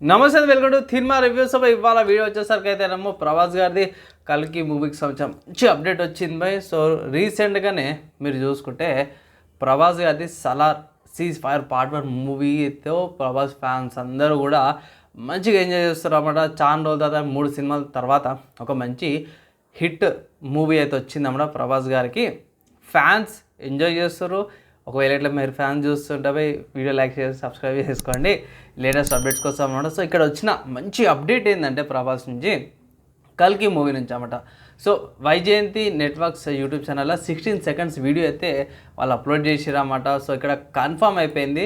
నమస్తే welcome to cinema reviews అబ్బాయి ఇవాళ వీడియో వచ్చేసరికి అయితే ఏమో ప్రభాస్ గారిది కల్కి మూవీకి సంబంధించి మంచి అప్డేట్ వచ్చింది బై. సో రీసెంట్గానే మీరు చూసుకుంటే ప్రభాస్ గారిది Salaar ceasefire part one మూవీతో ప్రభాస్ ఫ్యాన్స్ అందరూ కూడా మంచిగా ఎంజాయ్ చేస్తారు అన్నమాట. చాలా రోజుల తర్వాత మూడు సినిమాల తర్వాత ఒక మంచి హిట్ మూవీ అయితే వచ్చిందన్నమాట ప్రభాస్ గారికి. ఫ్యాన్స్ ఎంజాయ్ చేస్తారు ఒకవేళ ఇట్లా మీరు ఫ్యాన్స్ చూస్తుంటే వీడియో లైక్ చేసి సబ్స్క్రైబ్ చేసుకోండి. లేటెస్ట్ అప్డేట్స్ కోసం అనమాట సో ఇక్కడ వచ్చిన మంచి అప్డేట్ ఏంటంటే ప్రభాస్ నుంచి కల్కి మూవీ నుంచి అనమాట సో వైజయంతి నెట్వర్క్స్ యూట్యూబ్ ఛానల్లో సిక్స్టీన్ సెకండ్స్ వీడియో అయితే వాళ్ళు అప్లోడ్ చేసిరన్నమాట సో ఇక్కడ కన్ఫర్మ్ అయిపోయింది.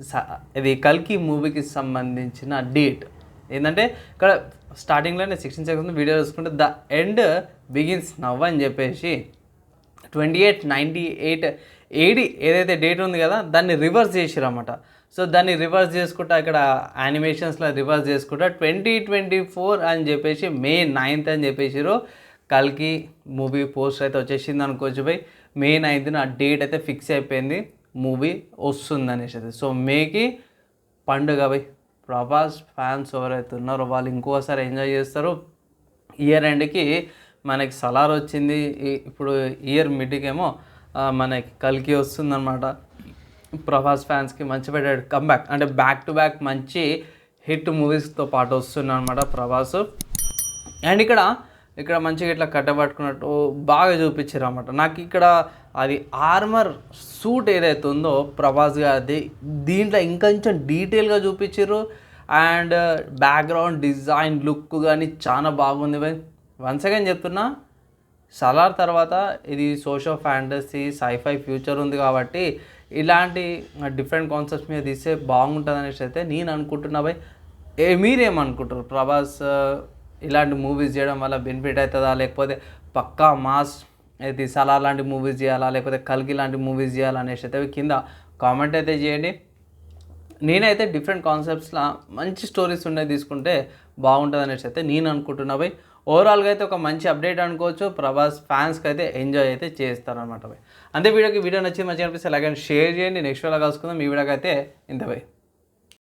స- ఇది కల్కి మూవీకి సంబంధించిన డేట్ ఏంటంటే ఇక్కడ స్టార్టింగ్లోనే సిక్స్టీన్ సెకండ్స్ వీడియో చూసుకుంటే ద ఎండ్ బిగిన్స్ నవ్ అని చెప్పేసి twenty eight ninety eight AD ఏదైతే డేట్ ఉంది కదా దాన్ని రివర్స్ చేసిరన్నమాట. సో దాన్ని రివర్స్ చేసుకుంటా ఇక్కడ యానిమేషన్స్లో రివర్స్ చేసుకుంటా ట్వంటీ ట్వంటీ ఫోర్ అని చెప్పేసి మే నైన్త్ అని చెప్పేసిరు కల్కి మూవీ పోస్టర్ అయితే వచ్చేసింది అనుకోవచ్చు పోయి మే నైన్త్న ఆ డేట్ అయితే ఫిక్స్ అయిపోయింది. మూవీ వస్తుంది అనేసి అయితే. సో మేకి పండుగ పోయి ప్రభాస్ ఫ్యాన్స్ ఎవరైతే ఉన్నారో వాళ్ళు ఇంకోసారి ఎంజాయ్ చేస్తారు. ఇయర్ ఎండ్కి మనకి సలార్ వచ్చింది. ఇప్పుడు ఇయర్ మిడ్కేమో మనకి కలికి వస్తుందన్నమాట. ప్రభాస్ ఫ్యాన్స్కి మంచి పెట్టాడు. కమ్బ్యాక్ అంటే బ్యాక్ టు బ్యాక్ మంచి హిట్ మూవీస్తో పాటు వస్తుందన్నమాట ప్రభాస్. అండ్ ఇక్కడ ఇక్కడ మంచిగా ఇట్లా కట్టబట్టుకున్నట్టు బాగా చూపించారు అనమాట నాకు ఇక్కడ అది ఆర్మర్ సూట్ ఏదైతే ఉందో ప్రభాస్ గారిది దీంట్లో ఇంకొంచెం డీటెయిల్గా చూపించారు. అండ్ బ్యాక్గ్రౌండ్ డిజైన్ లుక్ కానీ చాలా బాగుంది. వన్స్ అగైన్ చెప్తున్నా. సలార్ తర్వాత ఇది సోషో ఫ్యాంటసీ సైఫై ఫ్యూచర్ ఉంది కాబట్టి ఇలాంటి డిఫరెంట్ కాన్సెప్ట్స్ మీద తీస్తే బాగుంటుంది అనేసి అయితే నేను అనుకుంటున్నా భయ్. ఏ మీరేమనుకుంటారు? ప్రభాస్ ఇలాంటి మూవీస్ చేయడం వల్ల బెనిఫిట్ అవుతుందా? లేకపోతే పక్కా మాస్ అయితే సలార్ లాంటి మూవీస్ చేయాలా? లేకపోతే కల్కి లాంటి మూవీస్ చేయాలా అనేసి అయితే కింద కామెంట్ అయితే చేయండి. నేనైతే డిఫరెంట్ కాన్సెప్ట్స్లో మంచి స్టోరీస్ ఉన్నాయి తీసుకుంటే బాగుంటుంది అనేసి అయితే నేను అనుకుంటున్నా బై ఓవరాల్గా అయితే ఒక మంచి అప్డేట్ అనుకోవచ్చు. ప్రభాస్ ఫ్యాన్స్కి అయితే ఎంజాయ్ అయితే చేస్తారనమాట అనమాట అంతే వీడియోకి వీడియో నచ్చింది మంచిగా అనిపిస్తే అలాగే షేర్ చేయండి. నెక్స్ట్ వీడియో కలుసుకుందాం. ఈ వీడియోకి అయితే ఇంత బై